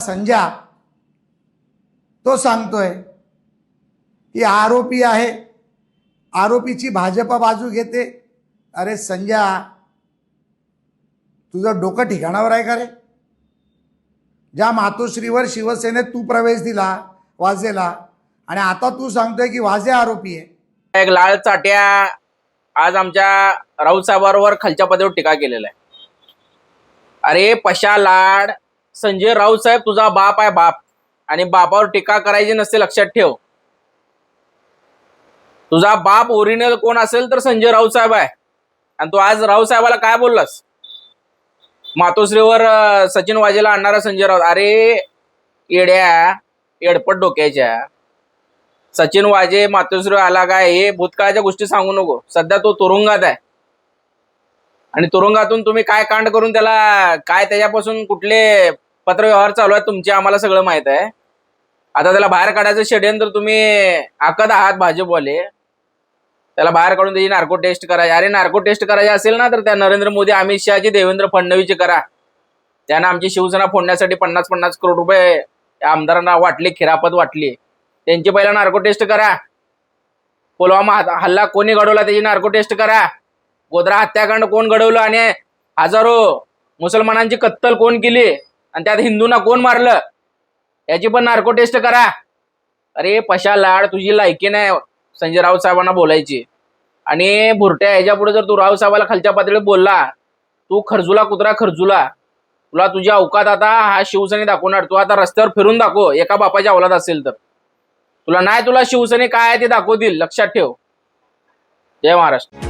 संजा तो सांगतोय की आरोपी आहे. आरोपीची भाजपा बाजू घेते. अरे संजा तुझं डोकं ठिकाणावर आहे का रे? ज्या मातोश्रीवर शिवसेनेत तू प्रवेश दिला वाजेला आणि आता तू सांगतोय की वाजे आरोपी आहे. एक लाल चाट्या आज आमच्या राऊत साहेबांवर खालच्या पदावर टीका केलेला आहे. अरे पशा लाड संजय राऊत साहेब तुझा बाप आहे बाप. आणि बापावर टीका करायची नसते लक्षात ठेव. तुझा बाप ओरिजिनल कोण असेल तर संजय राऊत साहेब आहे. आणि तू आज राऊत साहेबाला काय बोललास? मातोश्रीवर सचिन वाजेला आणणारा संजय राऊत. अरे येड्या येडपट डोक्याच्या. सचिन वाजे मातोश्री आला काय? हे भूतकाळाच्या गोष्टी सांगू नको. सध्या तो तुरुंगात आहे. आणि तुरुंगातून तुम्ही काय कांड करून त्याला काय त्याच्यापासून कुठले पत्रव्यवहार चालू आहेत तुमचे आम्हाला सगळं माहीत आहे. आता त्याला बाहेर काढायचं षडयंत्र तुम्ही आखत आहात भाजपवाले. त्याला बाहेर काढून त्याची नार्को टेस्ट करायची. अरे नार्को टेस्ट करायची असेल ना तर त्या नरेंद्र मोदी अमित शहाची देवेंद्र फडणवीसची करा. त्यानं आमची शिवसेना फोडण्यासाठी पन्नास पन्नास करोड रुपये या आमदारांना वाटले खिरापत वाटली. त्यांची पहिला नार्को टेस्ट करा. पुलवामा हल्ला- हल्ला कोणी घडवला त्याची नार्को टेस्ट करा. गोधरा हत्याकांड कोण घडवलं आणि हजारो मुसलमानांची कत्तल कोण केली? आणि त्यात हिंदूंना कोण मारलं? याची पण नार्को टेस्ट करा. अरे पशा लाड तुझी लायकी नाही संजय राऊत साहेबांना बोलायची. आणि भुरट्या ह्याच्या पुढे जर तू राऊत साहेबाला खालच्या पातळीवर बोलला तू खर्जुला कुत्रा खर्जुला. तुला तुझ्या अवकात आता हा शिवसेने दाखवणार तू आता रस्त्यावर फिरून दाखव. एका बापाच्या अवलाद असेल तर. तुला नाही तुला शिवसेने काय आहे ते दाखवतील. लक्षात ठेव. जय महाराष्ट्र.